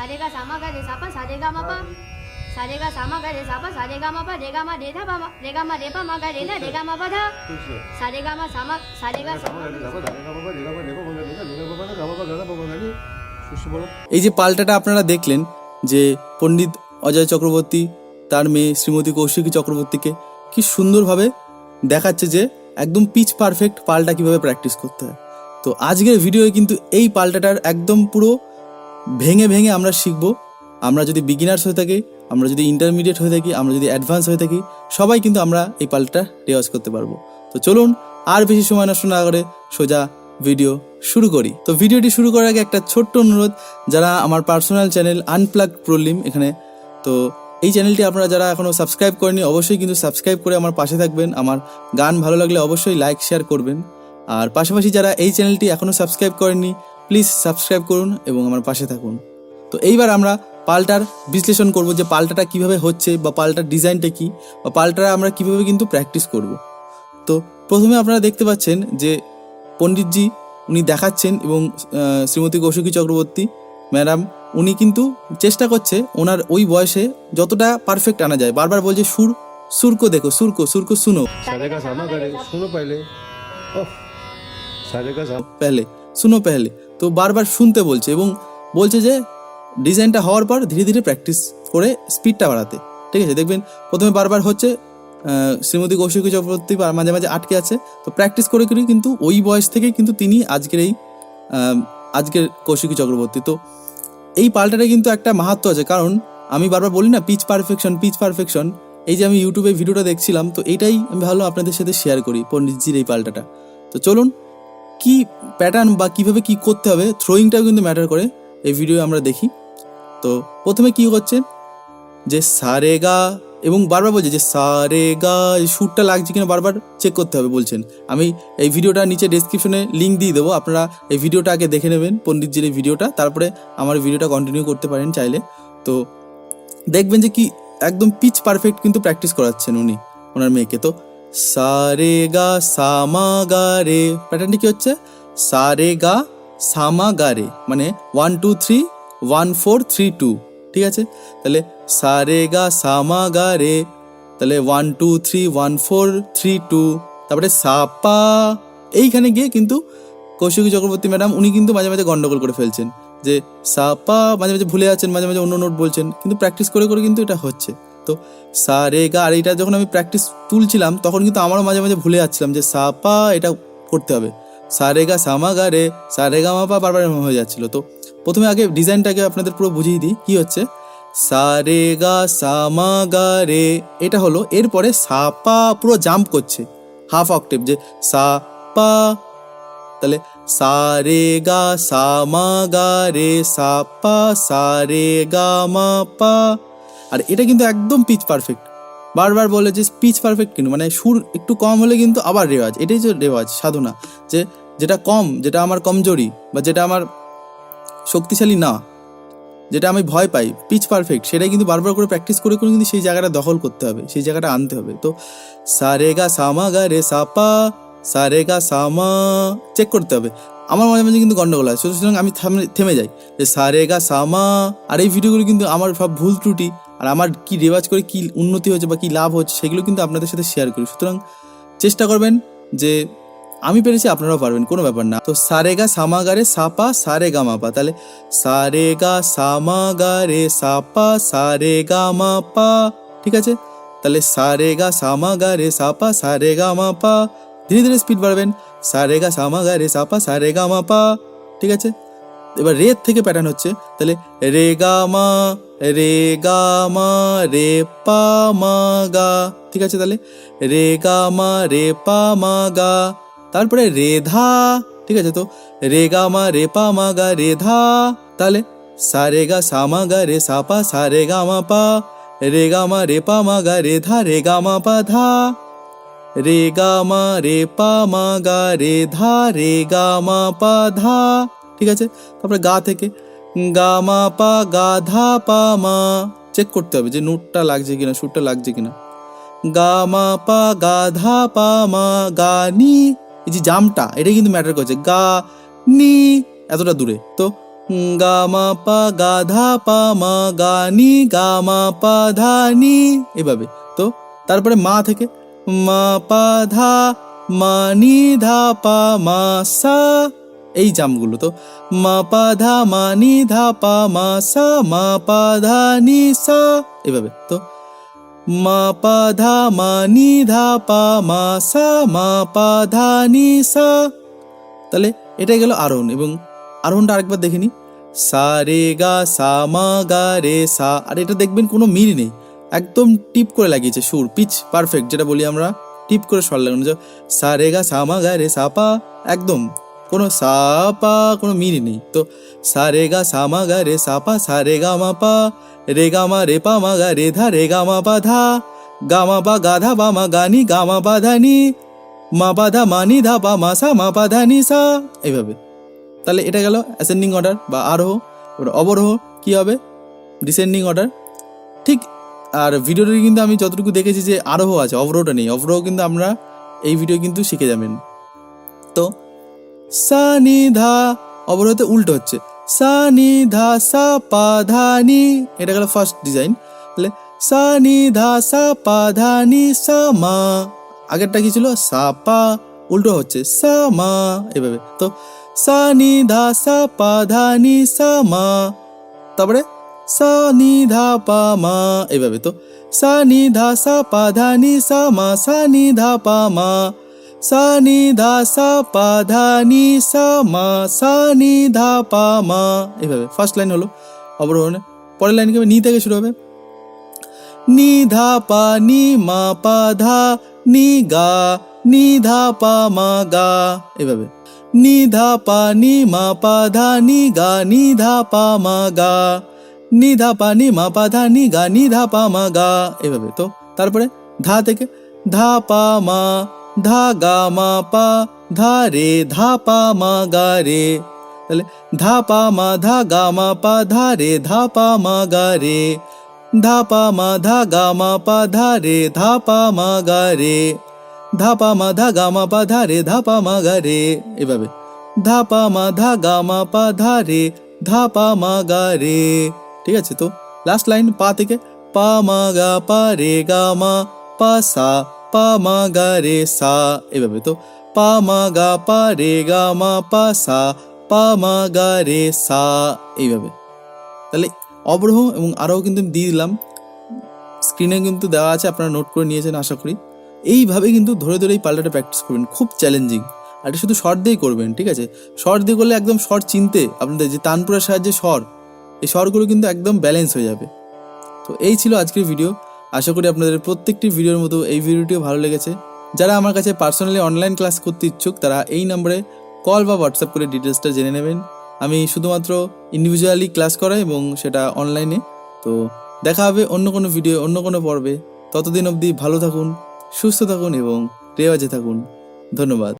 সারেগা সামা গারে সাপা সারেগা মাপা সারেগা সামা গারে সাপা সারেগা মাপা রেগা মা রেধা বাবা রেগা মা রেপা মা গারে না রেগা মা বাধা সারেগা মা সামা সারেগা এই যে পাল্টাটা আপনারা দেখলেন যে পণ্ডিত অজয় চক্রবর্তী তার মেয়ে শ্রীমতী কৌশিকী চক্রবর্তীকে কি সুন্দরভাবে দেখাচ্ছে যে একদম পিচ পারফেক্ট পাল্টা কীভাবে প্র্যাকটিস করতে হয় তো আজকের ভিডিওয়ে কিন্তু এই পাল্টাটার একদম পুরো ভেঙে ভেঙে আমরা শিখব। আমরা যদি বিগিনার্স হয়ে থাকি, আমরা যদি ইন্টারমিডিয়েট হয়ে থাকি, আমরা যদি অ্যাডভান্স হয়ে থাকি, সবাই কিন্তু আমরা এই পাল্টাটা রেওয়াজ করতে পারব। তো চলুন, আর বেশি সময় নষ্ট না করে সোজা ভিডিও শুরু করি। তো ভিডিওটি শুরু করার আগে একটা ছোট্ট অনুরোধ, যারা আমার পার্সোনাল চ্যানেল আনপ্লাগ প্রলিম এখানে, তো এই চ্যানেলটি আপনারা যারা এখনও সাবস্ক্রাইব করেনি অবশ্যই কিন্তু সাবস্ক্রাইব করে আমার পাশে থাকবেন। আমার গান ভালো লাগলে অবশ্যই লাইক শেয়ার করবেন। আর পাশাপাশি যারা এই চ্যানেলটি এখনও সাবস্ক্রাইব করেননি প্লিজ সাবস্ক্রাইব করুন এবং আমার পাশে থাকুন। তো এইবার আমরা পাল্টার বিশ্লেষণ করব যে পাল্টাটা কীভাবে হচ্ছে বা পাল্টার ডিজাইনটা কি বা পাল্টাটা আমরা কীভাবে কিন্তু প্র্যাকটিস করব। তো প্রথমে আপনারা দেখতে পাচ্ছেন যে পণ্ডিতজি উনি দেখাচ্ছেন এবং শ্রীমতী কৌশিকী চক্রবর্তী ম্যাডাম উনি কিন্তু চেষ্টা করছে ওনার ওই বয়সে যতটা পারফেক্ট আনা যায়। বারবার বলছে সুর সুরকো দেখো সুরকো সুরকো শুনো। শুনো পেলে শুনো পেলে তো বারবার শুনতে বলছে এবং বলছে যে ডিজাইনটা হওয়ার পর ধীরে ধীরে প্র্যাকটিস করে স্পিডটা বাড়াতে। ঠিক আছে? দেখবেন প্রথমে বারবার হচ্ছে শ্রীমতী কৌশিকী চক্রবর্তী মাঝে মাঝে আটকে আছে। তো প্র্যাকটিস করে করে কিন্তু ওই বয়স থেকে কিন্তু তিনি আজকের এই আজকের কৌশিকী চক্রবর্তী। তো এই পাল্টাটা কিন্তু একটা মাহাত্ম আছে। কারণ আমি বারবার বলি না পিচ পারফেকশন পিচ পারফেকশন এই যে আমি ইউটিউবে ভিডিওটা দেখছিলাম, তো এটাই আমি ভালো আপনাদের সাথে শেয়ার করি, পণ্ডিতজির এই পাল্টাটা। তো চলুন কি প্যাটার্ন বা কীভাবে কি করতে হবে থ্রোয়িংটাও কিন্তু ম্যাটার করে। এই ভিডিও আমরা দেখি। তো প্রথমে কি হচ্ছে? যে সারে গা এবং বারবার বলছে যে সারে গা সুরটা লাগছে কিনা বারবার চেক করতে হবে বলছেন। আমি এই ভিডিওটা নিচে ডেসক্রিপশনে লিঙ্ক দিয়ে দেবো, আপনারা এই ভিডিওটা আগে দেখে নেবেন, পণ্ডিতজির এই ভিডিওটা তারপরে আমার ভিডিওটা কন্টিনিউ করতে পারেন চাইলে। তো দেখবেন যে কি একদম পিচ পারফেক্ট কিন্তু প্র্যাকটিস করাচ্ছেন উনি, ওনার মেয়েকে। তো সারে গা সামা গা রে প্যাটার্নটি কি হচ্ছে? সারে গা সামা গা রে মানে one two three one four three two ঠিক আছে? তাহলে সারে গা সামা রে তাহলে one two three one four three two তারপরে সাপা। এইখানে গিয়ে কিন্তু কৌশিকী চক্রবর্তী ম্যাডাম, উনি কিন্তু মাঝে মাঝে গন্ডগোল করে ফেলছেন। যে সাপা মাঝে মাঝে ভুলে যাচ্ছেন, মাঝে মাঝে অন্য নোট বলছেন। কিন্তু প্র্যাকটিস করে করে কিন্তু এটা হচ্ছে। তো সা রে গা আর এটা যখন আমি প্র্যাকটিস তুলছিলাম, তখন কিন্তু আমারও মাঝে মাঝে ভুলে যাচ্ছিলাম যে সাপা এটা করতে হবে। সা রে গা সামা গা রে সা রে গা মা পা বারবার হয়ে যাচ্ছিল। তো প্রথমে আগে ডিজাইনটাকে আপনাদের পুরো বুঝিয়ে দিই, কি হচ্ছে? সা রে গা সামা গা রে, এটা হলো এরপরে সাপা পুরো জাম্প করছে হাফ অক্টেভ যে সা, পা, তাহলে সা রে গা সা মা গা রে, সা, পা সা রে গা মা, পা আর এটা কিন্তু একদম পিচ পারফেক্ট বারবার বলে যে পিচ পারফেক্ট কিন্তু মানে সুর একটু কম হলে কিন্তু আবার রেওয়াজ, এটাই যে রেওয়াজ, সাধনা। যে যেটা কম, যেটা আমার কমজোরি বা যেটা আমার শক্তিশালী না, যেটা আমি ভয় পাই পিচ পারফেক্ট সেটাই কিন্তু বারবার করে প্র্যাকটিস করে করে কিন্তু সেই জায়গাটা দখল করতে হবে, সেই জায়গাটা আনতে হবে। তো সারে গা সামা গা রে সাপা সারে গা সামা চেক করতে হবে। আমার মাঝে মাঝে কিন্তু গন্ডগোল হয়, সুতরাং আমি থামে- যাই। যে সারে গা সামা, আর এই ভিডিওগুলো কিন্তু আমার সব ভুল ত্রুটি আর আমার কি রেওয়াজ করে কি উন্নতি হচ্ছে বা কি লাভ হচ্ছে সেগুলো কিন্তু আপনাদের সাথে শেয়ার করি। সুতরাং চেষ্টা করবেন যে আমি পেরেছি, আপনারাও পারবেন, কোনো ব্যাপার না। তো সারে গা সামা গা রে সাপা সারে গা মাপা। তাহলে সারে গা সামা গা রে সাপা সারে গা মাপা। ঠিক আছে? তাহলে সারে গা সামা গা রে সাপা সারে গা মাপা। ধীরে ধীরে স্পিড বাড়াবেন। সারে গা সামা গা রে সাপা সারে গা মাপা। ঠিক আছে? এবার রে থেকে প্যাটার্ন হচ্ছে, তাহলে রে গা মা, রে গা মা, রে পা মা গা, ঠিক আছে তাহলে? রে গা মা, রে পা মা গা, তারপরে রে ধা, ঠিক আছে তো? রে গা মা, রে পা মা গা, রে ধা, তাহলে সা রে গা, সা মা গা, রে সা পা, সা রে গা মা পা, রে গা মা, রে পা মা গা, রে ধা, রে গা মা পা ধা, রে গা মা, রে পা মা গা, রে ধা, রে গা মা পা ধা ঠিক আছে? তারপরে গা থেকে, গা মা পা, গা ধা পা মা চেক করতে হবে যে নোটটা লাগছে কিনা, সুরটা লাগছে কিনা। গা মা পা, গা ধা পা মা, গা নি, এই যে জামটা এটা কিন্তু ম্যাটার করছে। গা নি, এতটা দূরে। তো গা মা পা, গা ধা পা মা, গা নি, গা মা পা, ধা নি, এভাবে। তো, তারপরে মা থেকে, মা পা ধা, মা নি, ধা পা মা সা এই জামগুলো তো। মা পা ধা, মা নি ধা, পা মা সা, মা পা ধা, নি সা। এভাবে তো। মা পা ধা, মা নি ধা, পা মা সা, মা পা ধা, নি সা। তাহলে এটাই গেল আরোহণ এবং আরোহণটা আরেকবার দেখে সা রে গা, সা মা গা রে সা। আর এটা দেখবেন কোনো মিল নেই। একদম টিপ করে লাগিয়েছে, সুর, পিচ, পারফেক্ট, যেটা বলি আমরা, টিপ করে স্বর লাগানো যে সা রে গা, সা মা গা রে সা পা, একদম। কোনো সা পা কোনো মিল নেই। তো সা রে গা সা মা গা রে সা পা সা রে গা মা পা, রে গা মা রে পা মা গা রে ধা, রে গা মা পা ধা, গা মা পা গা ধা বা মা গা নি, গা মা পা ধা নি, মা পা ধা, মা নি, ধা পা মা সা, মা পা ধা নি সা, এইভাবে। তাহলে এটা গেল অ্যাসেন্ডিং অর্ডার বা আরোহ অবরোহ কি হবে? ডিসেন্ডিং অর্ডার ঠিক, আর ভিডিওটি কিন্তু আমি যতটুকু দেখেছি যে আরোহ আছে, অবরোহটা নেই। অবরোহ কিন্তু আমরা এই ভিডিও কিন্তু শিখে যাবেন। তো সা নি ধা উল্টো হচ্ছে। সা নি ধা সা পা ধা এটা গেল ফার্স্ট ডিজাইন তাহলে সা নি ধা সা পা ধা নি সা মা আগেরটা কি ছিল? সা পা উল্টো হচ্ছে সা মা এভাবে। তো সা নি ধা সা পা ধা সা মা তারপরে সা নি পা মা এভাবে। তো সা নি ধা সা পা ধা সা মা সা নি পা মা সা নি ধা সা পা ধা নি সা মা সা নি ধা পা মা এভাবে ফার্স্ট লাইন হলো, অবরোহণে। পরের লাইন কি নি থেকে শুরু হবে। নি ধা পা নি মা পা ধা নি গা, নি ধা পা মা গা। এভাবে নি ধা পা নি মা পা ধা নি গা, নি ধা পা মা গা। নি ধা পা নি মা পা ধা নি গা, নি ধা পা মা গা। এভাবে তো তারপরে ধা থেকে ধা পা মা ধা গা মা পা ধা রে ধা পা মা গা রে তাহলে ধা পা মা ধা গা মা পা ধা রে ধা পা মা গা রে ধা পা মা ধা গা মা পা ধা রে ধা পা মা গা রে ধা পা মা ধা গা মা পা ধা রে ধা পা মা গা রে এভাবে ধা পা মা ধা গা মা পা ধা রে ধা পা মা গা রে ঠিক আছে তো লাস্ট লাইন পা থেকে পা মা গা পা রে গা মা পা সা পা মা গা রে সা। এভাবে তো। পা মা গা পা রে গা মা পা সা। পা মা গা রে সা। এইভাবে। তাহলে অবরোহ এবং আরও কিন্তু দিয়ে দিলাম। স্ক্রিনে কিন্তু দেওয়া আছে, আপনারা নোট করে নিয়েছেন, আশা করি। এইভাবে কিন্তু ধরে ধরে এই পাল্টাটা প্র্যাকটিস করবেন। খুব চ্যালেঞ্জিং আর এটা শুধু শর্ট দিয়েই করবেন, ঠিক আছে? শর্ট দিয়ে করলে একদম শর্ট চিনতে আপনাদের যে তানপুরার সাহায্যে স্বর, এই স্বরগুলো কিন্তু একদম ব্যালেন্স হয়ে যাবে। তো এই ছিল আজকের ভিডিও আশা করি আপনাদের প্রত্যেকটি ভিডিওর মতো এই ভিডিওটিও ভালো লেগেছে। যারা আমার কাছে পার্সোনালি অনলাইন ক্লাস করতে ইচ্ছুক, তারা এই নম্বরে কল বা হোয়াটসঅ্যাপ করে ডিটেলসটা জেনে নেবেন। আমি শুধুমাত্র ইন্ডিভিজুয়ালি ক্লাস করাই এবং সেটা অনলাইনে তো দেখা হবে অন্য কোনো ভিডিও অন্য কোনো পর্বে। ততদিন অবধি ভালো থাকুন, সুস্থ থাকুন এবং রেওয়াজে থাকুন। ধন্যবাদ।